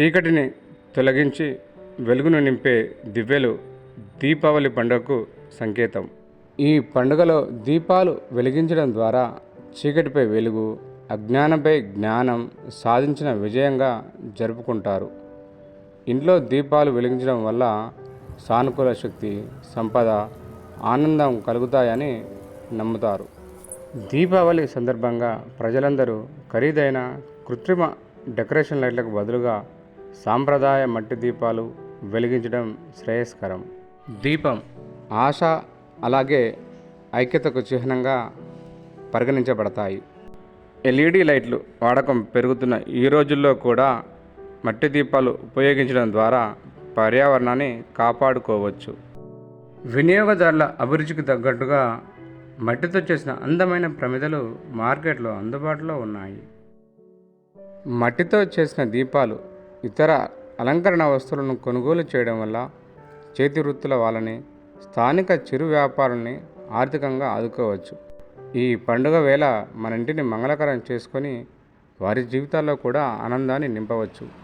చీకటిని తొలగించి వెలుగును నింపే దివ్యలు దీపావళి పండుగకు సంకేతం. ఈ పండుగలో దీపాలు వెలిగించడం ద్వారా చీకటిపై వెలుగు అజ్ఞానంపై జ్ఞానం సాధించిన విజయంగా జరుపుకుంటారు. ఇంట్లో దీపాలు వెలిగించడం వల్ల సానుకూల శక్తి సంపద ఆనందం కలుగుతాయని నమ్ముతారు. దీపావళి సందర్భంగా ప్రజలందరూ ఖరీదైన కృత్రిమ డెకరేషన్ లైట్లకు బదులుగా సాంప్రదాయ మట్టి దీపాలు వెలిగించడం శ్రేయస్కరం. దీపం. ఆశ అలాగే ఐక్యతకు చిహ్నంగా పరిగణించబడతాయి. ఎల్ఈడి లైట్లు వాడకం పెరుగుతున్న ఈ రోజుల్లో కూడా మట్టి దీపాలు ఉపయోగించడం ద్వారా పర్యావరణాన్ని కాపాడుకోవచ్చు. వినియోగదారుల అభిరుచికి తగ్గట్టుగా మట్టితో చేసిన అందమైన ప్రమిదలు మార్కెట్లో అందుబాటులో ఉన్నాయి. మట్టితో చేసిన దీపాలు ఇతర అలంకరణ వస్తువులను కొనుగోలు చేయడం వల్ల చేతి వృత్తుల వాళ్ళని స్థానిక చిరు వ్యాపారుల్ని ఆర్థికంగా ఆదుకోవచ్చు. ఈ పండుగ వేళ మన ఇంటిని మంగళకరం చేసుకొని వారి జీవితాల్లో కూడా ఆనందాన్ని నింపవచ్చు.